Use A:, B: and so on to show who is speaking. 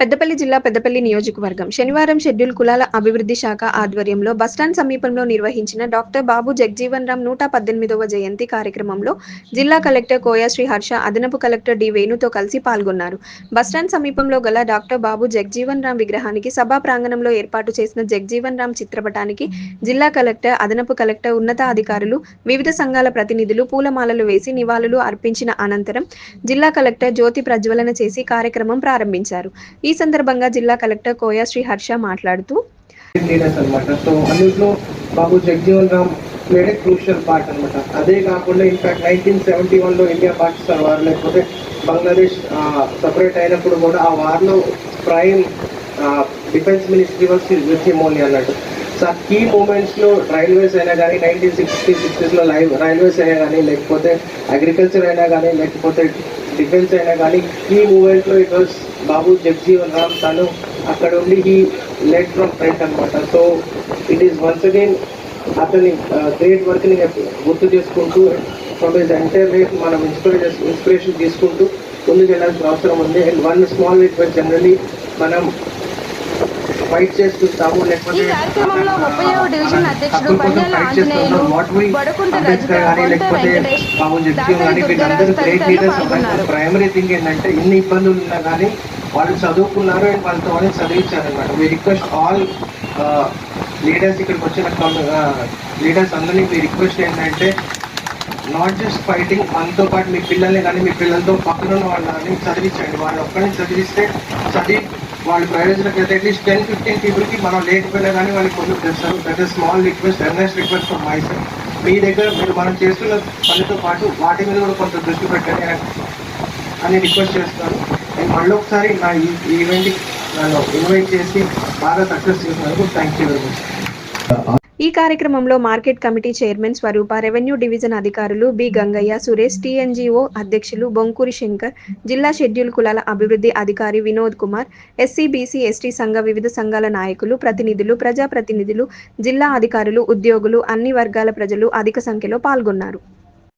A: పెద్దపల్లి జిల్లా పెద్దపల్లి నియోజకవర్గం. శనివారం షెడ్యూల్ కులాల అభివృద్ధి శాఖ ఆధ్వర్యంలో బస్టాండ్ సమీపంలో నిర్వహించిన డాక్టర్ బాబు జగ్జీవన్ రామ్ నూట పద్దెనిమిదవ జయంతి కార్యక్రమంలో జిల్లా కలెక్టర్ కోయా శ్రీ హర్ష అదనపు కలెక్టర్ డి వేణుతో కలిసి పాల్గొన్నారు. బస్టాండ్ సమీపంలో గల డాక్టర్ బాబు జగ్జీవన్ రామ్ విగ్రహానికి సభా ప్రాంగణంలో ఏర్పాటు చేసిన జగ్జీవన్ రామ్ చిత్రపటానికి జిల్లా కలెక్టర్ అదనపు కలెక్టర్ ఉన్నతాధికారులు వివిధ సంఘాల ప్రతినిధులు పూలమాలలు వేసి నివాళులు అర్పించిన అనంతరం జిల్లా కలెక్టర్ జ్యోతి ప్రజ్వలన చేసి కార్యక్రమం ప్రారంభించారు. ఈ సందర్భంగా జిల్లా కలెక్టర్ కోయా శ్రీ హర్ష మాట్లాడుతూ
B: లీడర్స్ అనమాట సో అందులో Babu Jagjivan Ram played crucial part అనమాట అదే కాకుండా ఇన్ఫాక్ట్ నైన్టీన్ సెవెంటీ వన్లో ఇండియా పాకిస్తాన్ వార్ లేకపోతే బంగ్లాదేశ్ సపరేట్ అయినప్పుడు కూడా ఆ వార్లో prime defence ministry was with him only అన్నట్టు. సో ఆ కీ మూమెంట్స్లో రైల్వేస్ అయినా కానీ నైన్టీన్ సిక్స్టీ సిక్స్టీస్లో లైవ్ రైల్వేస్ అయినా కానీ లేకపోతే అగ్రికల్చర్ అయినా కానీ లేకపోతే డిఫెన్స్ అయినా కానీ ఈ మూమెంట్లో ఇట్ వాస్ బాబు జగ్జీవన్ రామ్ తను అక్కడ ఉండి ఈ లెట్ ఫ్రమ్ ఫ్రంట్ అనమాట so it is once again అతని గ్రేట్ వర్క్ని గుర్తు చేసుకుంటూ ఫ్రమ్ హిస్ ఎంటైర్ లైఫ్ మనం ఇన్స్పిరేషన్ ఇన్స్పిరేషన్ తీసుకుంటూ ముందుకు వెళ్ళాల్సిన అవసరం ఉంది. And one small request generally మనం ఫైట్ చేస్తుంటాము లేకపోతే
C: డివిజన్ అధ్యక్షుడు ఆంజనేయులు, బడకుంట రజిత,
B: వీళ్ళందరూ గ్రేట్ లీడర్స్. ప్రైమరీ థింగ్ ఏంటంటే ఎన్ని ఇబ్బందులు ఉన్నా కానీ వాళ్ళు చదువుకున్నారు అండ్ వాళ్ళతో వాళ్ళని చదివించారనమాట మీ రిక్వెస్ట్ ఆల్ లీడర్స్ ఇక్కడికి వచ్చిన లీడర్స్ అందరినీ మీ రిక్వెస్ట్ ఏంటంటే నాట్ జస్ట్ ఫైటింగ్ మనతో పాటు మీ పిల్లల్ని కానీ మీ పిల్లలతో పక్కన ఉన్న వాళ్ళని చదివించండి. వాళ్ళు ఒక్కరిని చదివిస్తే చదివి వాళ్ళ ప్రయోజనకి అయితే అట్లీస్ట్ టెన్ ఫిఫ్టీన్ పీపుల్కి మనం లేకపోయినా కానీ వాళ్ళకి కొంచెం చేస్తారు that is small request earnest request for my side మీ దగ్గర మీరు మనం చేస్తున్న పనితో పాటు వాటి మీద కూడా కొంత దృష్టి పెట్టండి. అని రిక్వెస్ట్ చేస్తాను. నేను మళ్ళీ ఒకసారి నా ఈ ఈవెంట్కి నన్ను ఇన్వైట్ చేసి బాగా సక్సెస్ చేసినందుకు థ్యాంక్ యూ వెరీ మచ్
A: ఈ కార్యక్రమంలో market committee chairman Swaroopa revenue division అధికారులు బి గంగయ్య సురేష్ టీఎన్జిఓ అధ్యక్షులు బొంకూరి శంకర్ జిల్లా షెడ్యూల్ కులాల అభివృద్ధి అధికారి Vinod Kumar SC BC ST సంఘ వివిధ సంఘాల నాయకులు ప్రతినిధులు ప్రజాప్రతినిధులు జిల్లా అధికారులు ఉద్యోగులు అన్ని వర్గాల ప్రజలు అధిక సంఖ్యలో పాల్గొన్నారు.